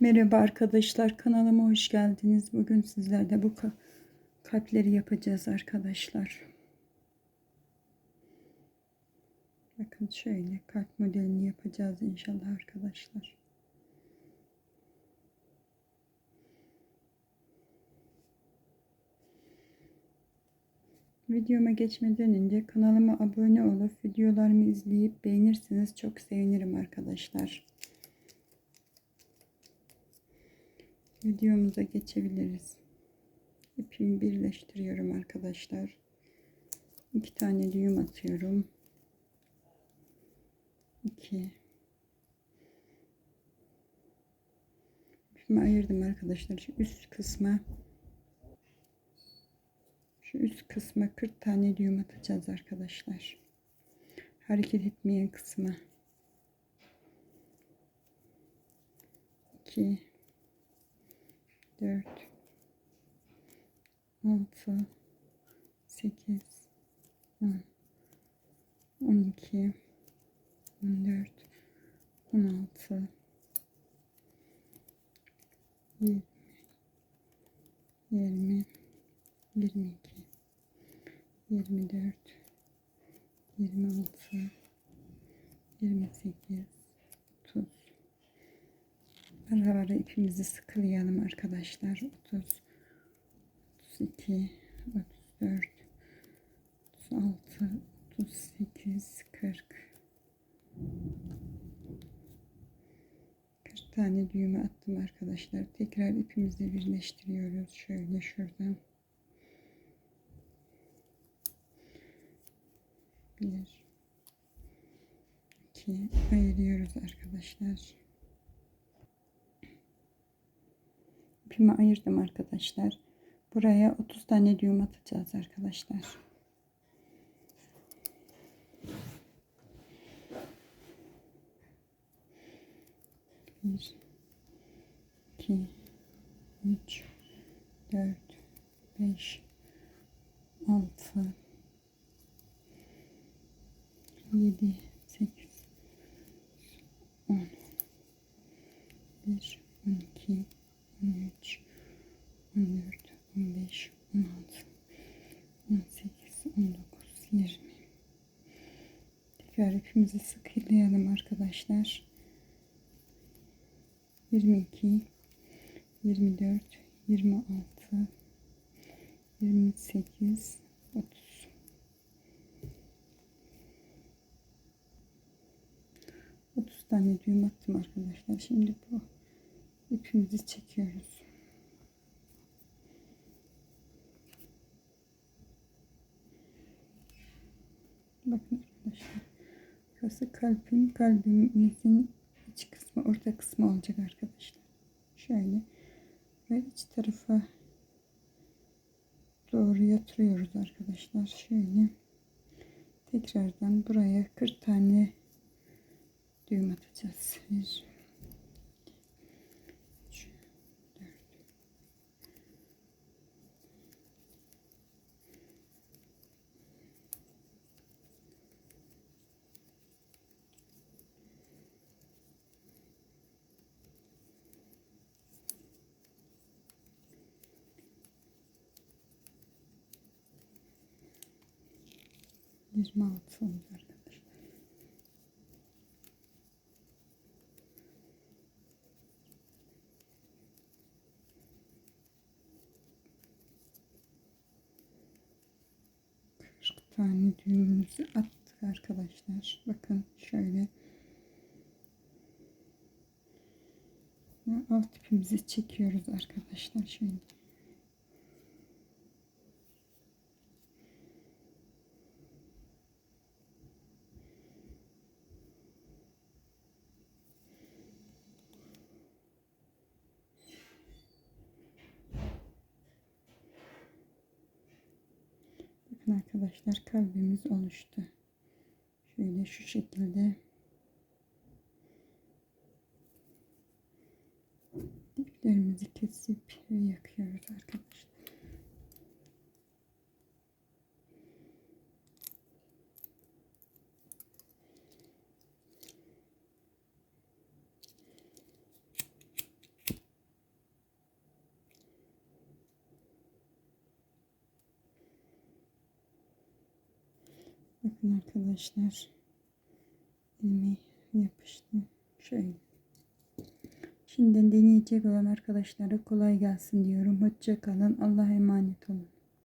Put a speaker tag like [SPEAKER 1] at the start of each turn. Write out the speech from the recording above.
[SPEAKER 1] Merhaba arkadaşlar kanalıma hoş geldiniz. Bugün sizlerle bu ka- kalpleri yapacağız arkadaşlar. Bakın şöyle kalp modelini yapacağız inşallah arkadaşlar. Videoma geçmeden önce kanalıma abone olup videolarımı izleyip beğenirseniz çok sevinirim arkadaşlar. Videomuza geçebiliriz. İpimi birleştiriyorum arkadaşlar. İki tane düğüm atıyorum. İki. İpimi ayırdım arkadaşlar. Şu üst kısma şu üst kısma 40 tane düğüm atacağız arkadaşlar. Hareket etmeyen kısma. 2 4 6 8 10 12 14 16 20 20 22 24 26 28 30 Ara ipimizi sıkılayalım arkadaşlar. 30 32 34 36 38 40 40 tane düğme attım arkadaşlar. Tekrar ipimizi birleştiriyoruz. Şöyle şuradan. Bir, iki ayırıyoruz arkadaşlar. İpimi ayırdım arkadaşlar. Buraya 30 tane düğüm atacağız arkadaşlar. Bir, iki, üç, dört, beş, altı, yedi, sekiz, on, bir, on iki, 13, 14, 15, 16, 18, 19, 20. Tekrar ipimizi sıkılayalım arkadaşlar. 22, 24, 26, 28, 30. Otuz tane düğüm attım arkadaşlar. Şimdi bu ipimizi çekiyoruz. Bakın arkadaşlar. Burası kalbim, kalbimizin iç kısmı, orta kısmı olacak arkadaşlar. Şöyle ve iç tarafa doğru yatırıyoruz arkadaşlar. Şöyle tekrardan buraya 40 tane düğüm atacağız. 1 26 oldu arkadaşlar. Kırk tane düğümümüzü attık arkadaşlar. Bakın şöyle. Alt ipimizi çekiyoruz arkadaşlar. Şöyle. Bakın arkadaşlar kalbimiz oluştu. Şöyle şu şekilde iplerimizi kesip yakıyoruz arkadaşlar. Bakın arkadaşlar. Elime yapıştı. Şöyle. Şimdi deneyecek olan arkadaşlara kolay gelsin diyorum. Hoşça kalın. Allah'a emanet olun.